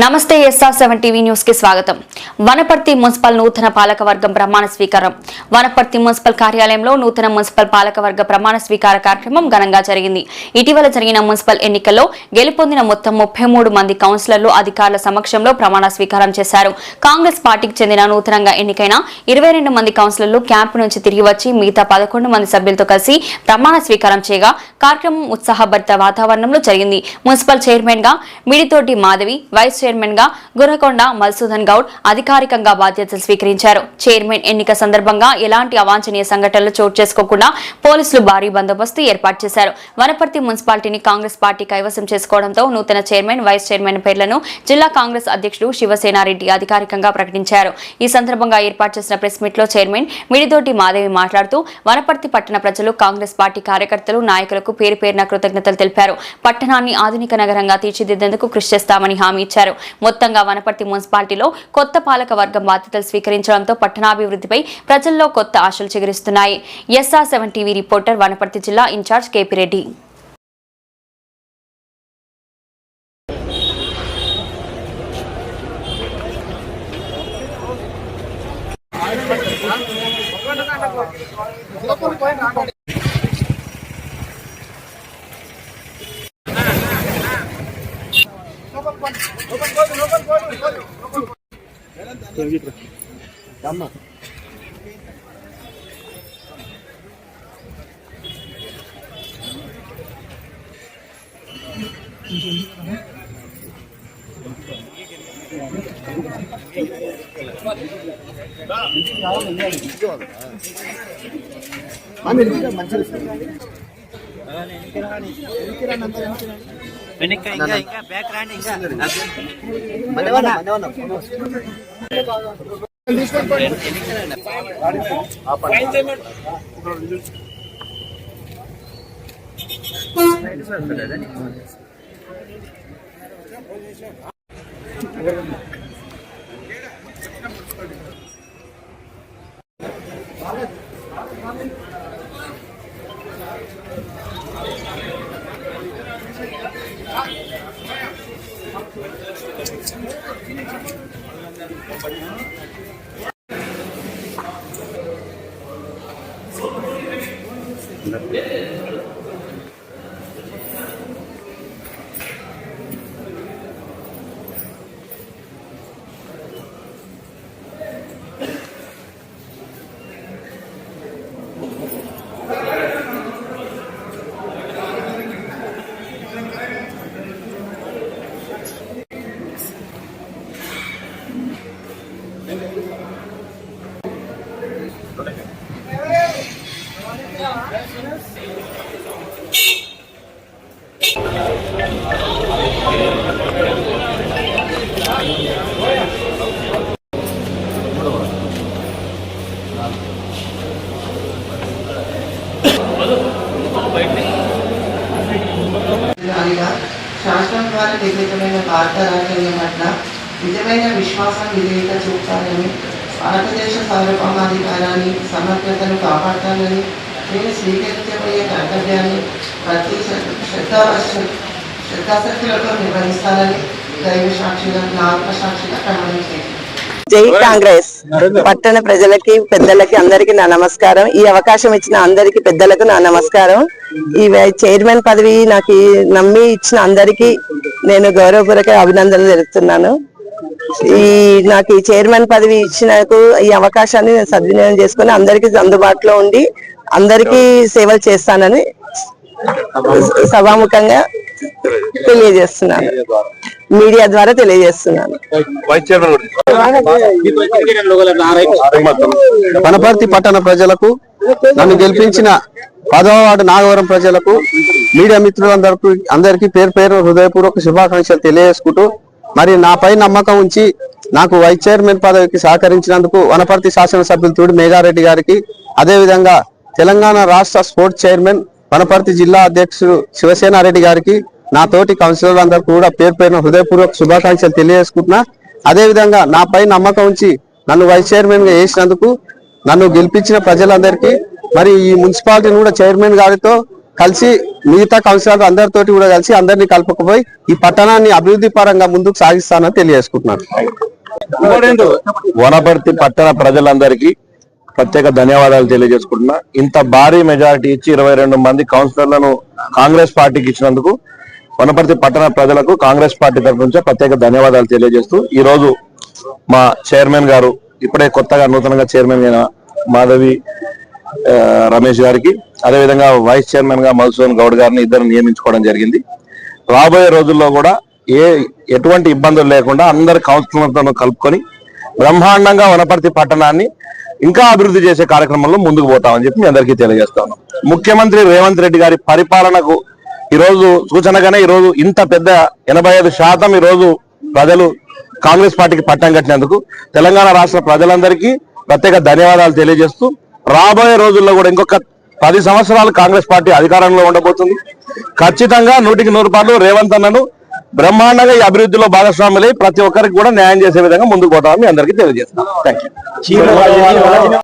నమస్తే SR seven TV న్యూస్కి స్వాగతం. వనపర్తి మున్సిపల్ నూతన పాలకవర్గం ప్రమాణ స్వీకారం. వనపర్తి మున్సిపల్ కార్యాలయంలో నూతన మున్సిపల్ పాలకవర్గ ప్రమాణ స్వీకార కార్యక్రమం ఘనంగా జరిగింది. ఇటీవల జరిగిన మున్సిపల్ ఎన్నికల్లో గెలుపొందిన మొత్తం ముప్పై మూడు మంది కౌన్సిలర్లు అధికారుల సమక్షంలో ప్రమాణ స్వీకారం చేశారు. కాంగ్రెస్ పార్టీకి చెందిన నూతనంగా ఎన్నికైన ఇరవై రెండు మంది కౌన్సిలర్లు క్యాంపు నుంచి తిరిగి వచ్చి మిగతా పదకొండు మంది సభ్యులతో కలిసి ప్రమాణ స్వీకారం చేయగా కార్యక్రమం ఉత్సాహభరిత వాతావరణంలో జరిగింది. మున్సిపల్ చైర్మన్గా మిడితోటి మాధవి వైస్ చైర్మన్గా గురకొండ మధుసూదన్ గౌడ్ అధికారికంగా బాధ్యతలు స్వీకరించారు. చైర్మన్ ఎన్నిక సందర్భంగా ఎలాంటి అవాంఛనీయ సంఘటనలు చోటు చేసుకోకుండా పోలీసులు భారీ బందోబస్తు ఏర్పాటు చేశారు. వనపర్తి మున్సిపాలిటీని కాంగ్రెస్ పార్టీ కైవసం చేసుకోవడంతో నూతన చైర్మన్ వైస్ చైర్మన్ పేర్లను జిల్లా కాంగ్రెస్ అధ్యక్షుడు శివసేనారెడ్డి అధికారికంగా ప్రకటించారు. ఈ సందర్భంగా ఏర్పాటు చేసిన ప్రెస్ మీట్లో చైర్మన్ మిడిదోటి మాదేవి మాట్లాడుతూ వనపర్తి పట్టణ ప్రజలు కాంగ్రెస్ పార్టీ కార్యకర్తలు నాయకులకు పేరు పేరున కృతజ్ఞతలు తెలిపారు. పట్టణాన్ని ఆధునిక నగరంగా తీర్చిదిద్దేందుకు కృషి చేస్తామని హామీ ఇచ్చారు. మొత్తంగా వనపర్తి మున్సిపాలిటీలో కొత్త పాలక వర్గం బాధ్యతలు స్వీకరించడంతో పట్టణాభివృద్ధిపై ప్రజల్లో కొత్త ఆశలు చిగురిస్తున్నాయి. S R seven TV reporter Wanaparthy జిల్లా ఇన్ఛార్జ్ కేపీ రెడ్డి. 여기 들어. 얌마. 만에 만찬했어. వెనక్కి ఇంకా ఇంకా. బ్యాక్ రాండి ఇంకా Да. శాసనం ద్వారా నిర్మితమైన భారత రాజ్యాంగం పట్ల నిజమైన విశ్వాసం విధేయత చూపుతానని భారతదేశ సార్వభౌమాధికారాన్ని సమగ్రతను కాపాడతానని నేను స్వీకరించబోయే కర్తవ్యాన్ని ప్రతి శ్రద్ధ శ్రద్ధాశక్తులతో నిర్వహిస్తానని దైవ సాక్షిగా నా ఆత్మసాక్షిగా ప్రమాణం చేస్తాను జై కాంగ్రెస్. పట్టణ ప్రజలకి పెద్దలకి అందరికి నా నమస్కారం. ఈ అవకాశం ఇచ్చిన అందరికి పెద్దలకు నా నమస్కారం. ఈ చైర్మన్ పదవి నాకు నమ్మి ఇచ్చిన అందరికి నేను గౌరవపూర్వక అభినందనలు తెలుపుతున్నాను. ఈ నాకు ఈ చైర్మన్ పదవి ఇచ్చినకు ఈ అవకాశాన్ని నేను సద్వినియోగం చేసుకుని అందరికి అందుబాటులో ఉండి అందరికీ సేవలు చేస్తానని సభాముఖంగా తెలియజేస్తున్నాను. మీడియా ద్వారా తెలియజేస్తున్నాను. వనపర్తి పట్టణ ప్రజలకు నన్ను గెలిపించిన పదవ వార్డు నాగవరం ప్రజలకు మీడియా మిత్రులందరికీ అందరికీ పేరు పేరు హృదయపూర్వక శుభాకాంక్షలు తెలియజేసుకుంటూ మరి నాపై నమ్మకం ఉంచి నాకు వైస్ చైర్మన్ పదవికి సహకరించినందుకు వనపర్తి శాసనసభ్యులు తూడి మేఘారెడ్డి గారికి అదేవిధంగా తెలంగాణ రాష్ట్ర స్పోర్ట్స్ చైర్మన్ వనపర్తి జిల్లా అధ్యక్షుడు శివసేనారెడ్డి గారికి నా తోటి కౌన్సిలర్లందరూ కూడా పేరు పేరున హృదయపూర్వక శుభాకాంక్షలు తెలియజేసుకుంటున్నా. అదేవిధంగా నాపై నమ్మకం ఉంచి నన్ను వైస్ చైర్మన్గా వేసినందుకు నన్ను గెలిపించిన ప్రజలందరికీ మరి ఈ మున్సిపాలిటీని కూడా చైర్మన్ గారితో కలిసి మిగతా కౌన్సిలర్ అందరితోటి కూడా కలిసి అందరినీ కలుపుకుపోయి ఈ పట్టణాన్ని అభివృద్ధి పరంగా ముందుకు సాగిస్తానని తెలియజేసుకుంటున్నాను. వనపర్తి పట్టణ ప్రజలందరికీ ప్రత్యేక ధన్యవాదాలు తెలియజేసుకుంటున్నా. ఇంత భారీ మెజారిటీ ఇచ్చి ఇరవై రెండు మంది కౌన్సిలర్లను కాంగ్రెస్ పార్టీకి ఇచ్చినందుకు వనపర్తి పట్టణ ప్రజలకు కాంగ్రెస్ పార్టీ తరఫు నుంచి ప్రత్యేక ధన్యవాదాలు తెలియజేస్తూ ఈ రోజు మా చైర్మన్ గారు ఇప్పుడే కొత్తగా నూతనంగా చైర్మన్ అయిన మాధవి రమేష్ గారికి. అదేవిధంగా వైస్ చైర్మన్గా మధుసూదన్ గౌడ్ గారిని ఇద్దరు నియమించుకోవడం జరిగింది. రాబోయే రోజుల్లో కూడా ఏ ఎటువంటి ఇబ్బందులు లేకుండా అందరి కౌన్సిలర్లతో కలుపుకొని బ్రహ్మాండంగా వనపర్తి పట్టణాన్ని ఇంకా అభివృద్ధి చేసే కార్యక్రమంలో ముందుకు పోతామని చెప్పి మీ అందరికీ తెలియజేస్తాను. ముఖ్యమంత్రి రేవంత్ రెడ్డి గారి పరిపాలనకు ఈ రోజు సూచనగానే ఈ రోజు ఇంత పెద్ద ఎనభై ఐదు శాతం ఈ రోజు ప్రజలు కాంగ్రెస్ పార్టీకి పట్టం కట్టినందుకు తెలంగాణ రాష్ట్ర ప్రజలందరికీ ప్రత్యేక ధన్యవాదాలు తెలియజేస్తూ రాబోయే రోజుల్లో కూడా ఇంకొక పది సంవత్సరాలు కాంగ్రెస్ పార్టీ అధికారంలో ఉండబోతుంది. ఖచ్చితంగా నూటికి నూరు పాటలు రేవంత్ అన్నను బ్రహ్మాండంగా ఈ అభివృద్ధిలో భాగస్వాములై ప్రతి ఒక్కరికి కూడా న్యాయం చేసే విధంగా ముందుకు పోతామని అందరికీ తెలియజేస్తాను థ్యాంక్ యూ